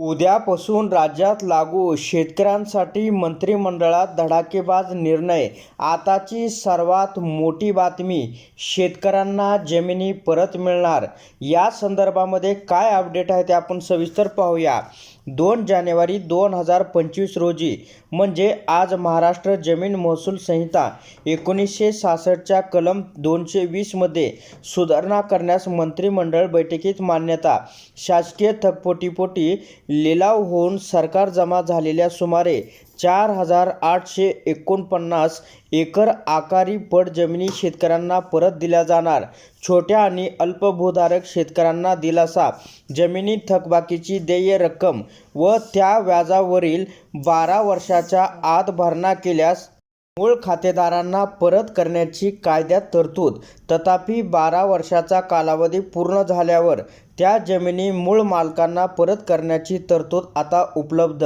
उद्यापासून राज्यात लागू शेतकऱ्यांसाठी मंत्रिमंडळात धडाकेबाज निर्णय. आताची सर्वात मोठी बातमी शेतकऱ्यांना जमिनी परत मिळणार. या संदर्भामध्ये काय अपडेट आहे ते आपण सविस्तर पाहूया. दोन जानेवारी दोन हजार पंचवीस रोजी म्हणजे आज महाराष्ट्र जमीन महसूल संहिता एकोणीसशे सहासष्टच्या कलम दोनशे वीसमध्ये सुधारणा करण्यास मंत्रिमंडळ बैठकीत मान्यता शासकीय थकपोटीपोटी लिलाव होऊन सरकार जमा झालेल्या सुमारे चार हजार आठशे एकोणपन्नास एकर आकारी पट जमिनी शेतकऱ्यांना परत दिल्या जाणार. छोट्या आणि अल्पभूधारक शेतकऱ्यांना दिलासा. जमिनी थकबाकीची देय रक्कम व त्या व्याजावरील बारा वर्षाच्या आत भरणा केल्यास मूळ खातेदारांना परत करण्याची कायद्यात तरतूद. तथापि बारा वर्षाचा कालावधी पूर्ण झाल्यावर त्या जमिनी मूळ मालकांना परत करण्याची तरतूद आता उपलब्ध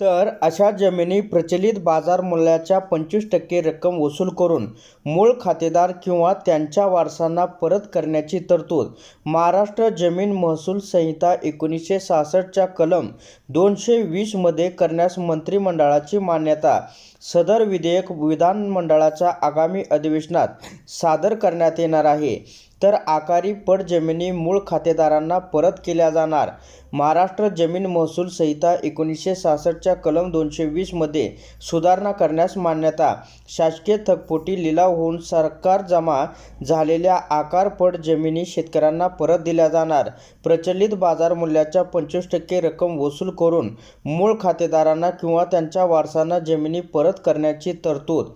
तर अशा जमिनी प्रचलित बाजार मूल्याच्या पंचवीस टक्के रक्कम वसूल करून मूळ खातेदार किंवा त्यांच्या वारसांना परत करण्याची तरतूद. महाराष्ट्र जमीन महसूल संहिता एकोणीसशे सहासष्टच्या कलम दोनशे वीसमध्ये करण्यास मंत्रिमंडळाची मान्यता सदर विधेयक विधानमंडळाच्या आगामी अधिवेशनात सादर करण्यात येणार आहे. तर आकारी पट जमिनी मूळ खातेदारांना परत केल्या जाणार. महाराष्ट्र जमीन महसूल संहिता एकोणीसशे सहासष्टच्या कलम दोनशे वीसमध्ये सुधारणा करण्यास मान्यता. शासकीय थकपोटी लिलाव होऊन सरकार जमा झालेल्या आकारपट जमिनी शेतकऱ्यांना परत दिल्या जाणार. प्रचलित बाजार मूल्याच्या पंचवीस टक्के रक्कम वसूल करून मूळ खातेदारांना किंवा त्यांच्या वारसांना जमिनी परत करण्याची तरतूद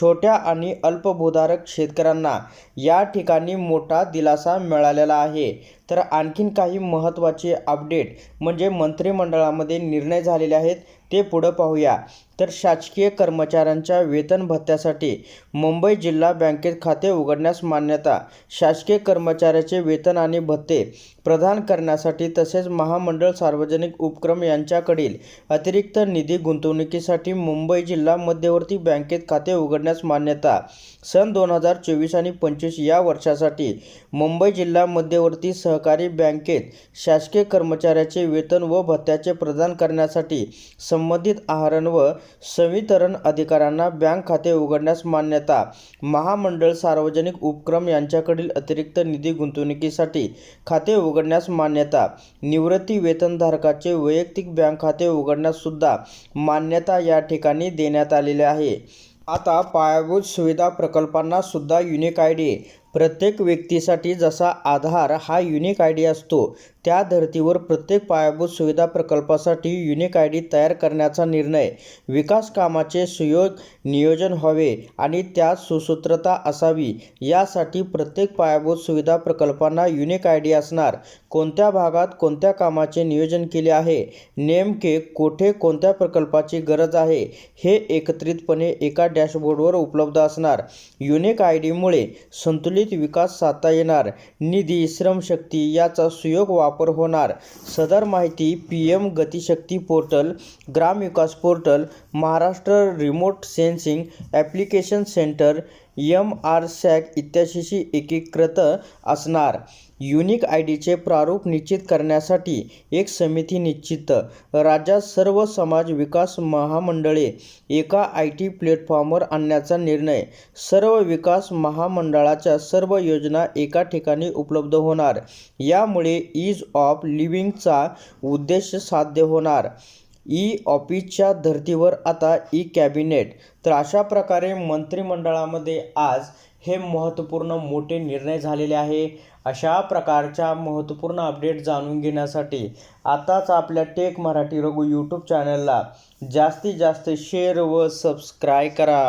छोट्या आणि अल्पभूधारक शेतकऱ्यांना या ठिकाणी मोठा दिलासा मिळालेला आहे. तर आणखीन काही महत्त्वाचे अपडेट म्हणजे मंत्रिमंडळामध्ये निर्णय झालेले आहेत ते पुढं पाहूया. तर शासकीय कर्मचाऱ्यांच्या वेतन भत्त्यासाठी मुंबई जिल्हा बँकेत खाते उघडण्यास मान्यता शासकीय कर्मचाऱ्याचे वेतन आणि भत्ते प्रदान करण्यासाठी तसेच महामंडळ सार्वजनिक उपक्रम यांच्याकडील अतिरिक्त निधी गुंतवणुकीसाठी मुंबई जिल्हा मध्यवर्ती बँकेत खाते उघडण्यास मान्यता. सन दोन हजार चोवीस आणि पंचवीस या वर्षासाठी मुंबई जिल्हा मध्यवर्ती सहकारी बँकेत शासकीय कर्मचाऱ्याचे वेतन व भत्त्याचे प्रदान करण्यासाठी संबंधित आहरण व संवितरण अधिकाऱ्यांना बँक खाते उघडण्यास मान्यता. महामंडळ सार्वजनिक उपक्रम यांच्याकडील अतिरिक्त निधी गुंतवणुकीसाठी खाते उघडण्यास मान्यता. निवृत्ती वेतनधारकाचे वैयक्तिक बँक खाते उघडण्यास सुद्धा मान्यता या ठिकाणी देण्यात आलेली आहे. आता पायाभूत सुविधा प्रकल्पांना सुद्धा युनिक आय डी प्रत्येक व्यक्तीसाठी जसा आधार हा युनिक आय डी असतो त्या धर्तीवर प्रत्येक पायाभूत सुविधा प्रकल्पासाठी युनिक आय डी तयार करण्याचा निर्णय विकास कामाचे सुयोग नियोजन व्हावे आणि त्यात सुसूत्रता असावी यासाठी प्रत्येक पायाभूत सुविधा प्रकल्पांना युनिक आय डी असणार. कोणत्या भागात कोणत्या कामाचे नियोजन केले आहे नेमके कोठे कोणत्या प्रकल्पाची गरज आहे हे एकत्रितपणे एका डॅशबोर्डवर उपलब्ध असणार. युनिक आय डीमुळे संतुलित विकास साधता येणार. निधी श्रमशक्ती याचा सुयोग वापर होणार. सदर माहिती P M Gati Shakti portal Gramvikas portal Maharashtra remote sensing application centre M R SAC इत्यादीशी एकीकृत असणार. युनिक आय डीचे प्रारूप निश्चित करण्यासाठी एक समिती निश्चित. राज्यात सर्व समाज विकास महामंडळे एका आय टी प्लॅटफॉर्मवर आणण्याचा निर्णय. सर्व विकास महामंडळाच्या सर्व योजना एका ठिकाणी उपलब्ध होणार. यामुळे ईज ऑफ लिव्हिंगचा उद्देश साध्य होणार. ई ऑफिसच्या धर्तीवर आता ई कॅबिनेट. तर अशा प्रकारे मंत्रिमंडळामध्ये आज हे महत्त्वपूर्ण मोठे निर्णय झालेले आहे. अशा प्रकारच्या महत्त्वपूर्ण अपडेट जाणून घेण्यासाठी आताच आपल्या टेक मराठी रघु यूट्यूब चॅनलला जास्तीत जास्त शेअर व सबस्क्राय करा.